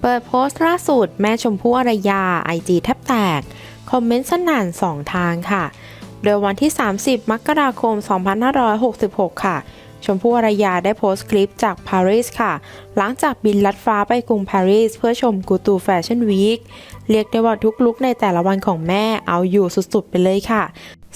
เปิดโพสต์ล่าสุดแม่ชมพู่อารยาไอจีแทบแตก คอมเมนต์สนั่นสองทางค่ะ โดยวันที่ 30 มกราคม 2566 ค่ะ ชมพู่อารยาได้โพสต์คลิปจากปารีสค่ะ หลังจากบินลัดฟ้าไปกรุงปารีสเพื่อชมกูตูแฟชั่นวีคเรียกได้ว่าทุกลุกในแต่ละวันของแม่เอาอยู่สุดๆ ไปเลยค่ะ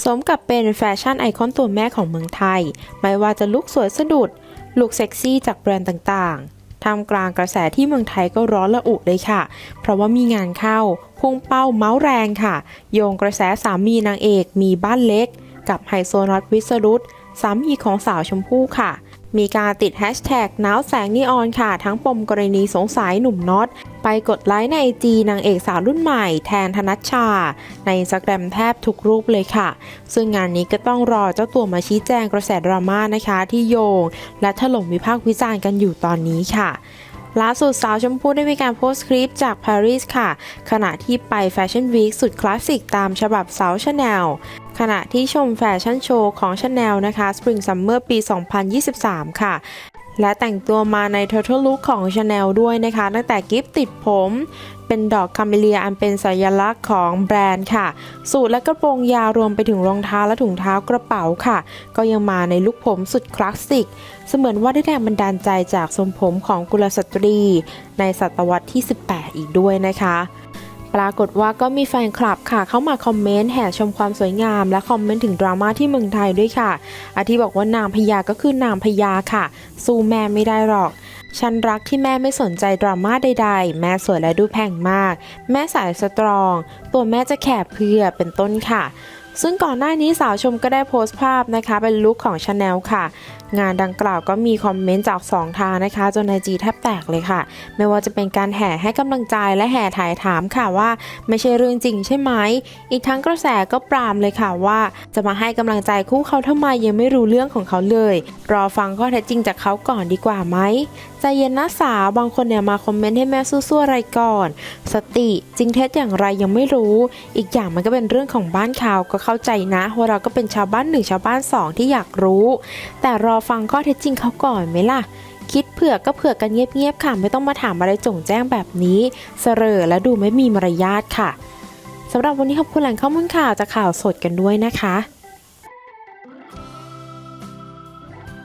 สมกับเป็นแฟชั่นไอคอนตัวแม่ของเมืองไทย ไม่ว่าจะลุกสวยสะดุดลุกเซ็กซี่จากแบรนด์ต่างๆ ท่ามกลางกระแสที่เมืองไทยก็ร้อนระอุเลยค่ะ เพราะว่ามีงานเข้าพุ่งเป้าเมาส์แรงค่ะ โยงกระแสสามีนางเอกมีบ้านเล็ก กับไฮโซน็อตวิสรุตสามีของสาวชมพู่ค่ะมีการติดแฮชแท็กน้าวแสงนีออนค่ะ ทั้งปมกรณีสงสัยหนุ่มน็อต ไปกดไลค์ในไอจีนางเอกสาวรุ่นใหม่แทนธนัชชา ในสแกรมแทบทุกรูปเลยค่ะ ซึ่งงานนี้ก็ต้องรอเจ้าตัวมาชี้แจงกระแสดราม่านะคะ ที่โยง และถล่มวิพากษ์วิจารณ์กันอยู่ตอนนี้ค่ะล่าสุดสาวชมพู่ได้มีการโพสต์คลิปจากปารีสค่ะ ขณะที่ไปแฟชั่นวีคสุดคลาสสิกตามฉบับสาวชาแนลขณะที่ชมแฟชั่นโชว์ของชาแนลนะคะ Spring Summer ปี 2023 ค่ะ และแต่งตัวมาใน Total Look ของ Chanel ด้วยนะคะ ตั้งแต่กิฟติดผม เป็นดอกคาเมเลียอันเป็นสัญลักษณ์ของแบรนด์ค่ะ สูทและกระโปรงยาวรวมไปถึงรองเท้าและถุงเท้ากระเป๋าค่ะ ก็ยังมาในลุคผมสุดคลาสสิก เสมือนว่าได้แรงบันดาลใจจากทรงผมของกุลสตรี ในศตวรรษที่ 18 อีกด้วยนะคะ ปรากฏว่าก็มีแฟนคลับค่ะ เข้ามาคอมเมนต์แห่ชมความสวยงาม และคอมเมนต์ถึงดราม่าที่เมืองไทยด้วยค่ะ อาทิบอกว่านางพญาก็คือนางพญาค่ะ สู้แม่ไม่ได้หรอกฉันรักที่แม่ไม่สนใจดราม่าใดๆ แม่สวยและดูแพงมาก แม่สายสตรอง ตัวแม่จะแขบเพื่อเป็นต้นค่ะ ซึ่งก่อนหน้านี้สาวชมก็ได้โพสต์ภาพนะคะ เป็นลุคของชาแนลค่ะ งานดังกล่าวก็มีคอมเมนต์จากสองทางนะคะ จนไอจีแทบแตกเลยค่ะ ไม่ว่าจะเป็นการแห่ให้กำลังใจและแห่ถ่ายถามค่ะว่า ไม่ใช่เรื่องจริงใช่ไหม อีกทั้งกระแสก็ปรามเลยค่ะว่า จะมาให้กำลังใจคู่เขาทำไมยังไม่รู้เรื่องของเขาเลย รอฟังข้อเท็จจริงจากเขาก่อนดีกว่าไหมใจเย็นนะสาวบางคนเนี่ยมาคอมเมนต์ให้แม่สู้ๆอะไรก่อน สติจริงเท็จอย่างไรยังไม่รู้ อีกอย่างมันก็เป็นเรื่องของบ้านเขาก็เข้าใจนะว่าเราก็เป็นชาวบ้านหนึ่งชาวบ้านสองที่อยากรู้ แต่รอฟังข้อเท็จจริงเขาก่อนไหมล่ะ คิดเผื่อก็เผื่อกันเงียบๆค่ะ ไม่ต้องมาถามอะไรจงแจ้งแบบนี้เสรอและดูไม่มีมารยาทค่ะสำหรับวันนี้ขอบคุณแหล่งข้อมูลข่าวจากข่าวสดกันด้วยนะคะ